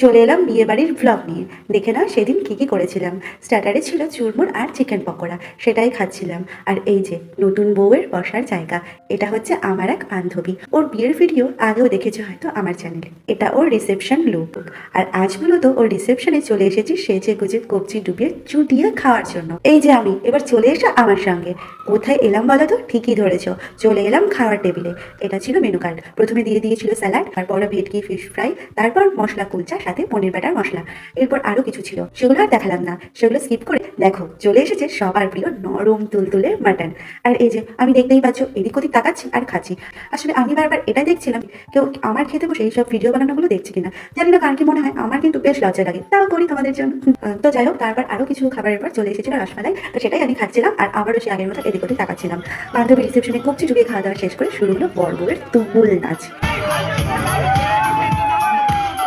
চলে এলাম বিয়ে বাড়ির ব্লগ নিয়ে। দেখে নাও সেদিন কি কি করেছিলাম। স্টার্টারে ছিল চুরমুর আর চিকেন পকোড়া, সেটাই খাচ্ছিলাম। আর এই যে নতুন বউয়ের বসার জায়গা, এটা হচ্ছে আমার এক বান্ধবী। ওর বিয়ের ভিডিও আগেও দেখেছ হয়তো আমার চ্যানেলে এটা ওর রিসেপশন লুক আর আজ মূলত ওর রিসেপশনে চলে এসেছি সেজে গুজে কবজি ডুবিয়ে চুটিয়ে খাওয়ার জন্য। এই যে আমি, এবার চলে এসো আমার সঙ্গে। কোথায় এলাম বলো তো? ঠিকই ধরেছ। চলে এলাম খাওয়ার টেবিলে এটা ছিল মেনু কার্ড প্রথমে দিয়ে দিয়েছিল স্যালাড তারপর ভেটকি ফিশ ফ্রাই তারপর মশলা কুলচা সাথে পনির বাটার মশলা। এরপর আরও কিছু ছিল, সেগুলো আর দেখালাম না। সেগুলো স্কিপ করে দেখো, চলে এসেছে সবার প্রিয় নরম তুলতুলে মাটন আর এই যে, আমি দেখতেই পাচ্ছ, এদিক ওদিক তাকাচ্ছি আর খাচ্ছি। আসলে আমি বারবার এটাই দেখছিলাম, কেউ আমার খেতে বসে এইসব ভিডিও বানানোগুলো দেখছে কিনা। জানি না কার কি মনে হয়, আমার কিন্তু বেশ লজ্জা লাগে, তাও করি তোমাদের জন্য। তো যাই হোক, তারপর আরও কিছু খাবারের পর চলে এসেছিল রসমালাই, তো সেটাই আমি খাচ্ছিলাম আর আবারও সে আগের মতো এদিক ওদিক তাকাচ্ছিলাম। বান্ধবী রিসেপশনে কবচি চুড়িয়ে খাওয়া দাওয়া শেষ করে শুরু হলো বর বউয়ের তুমুল নাচ।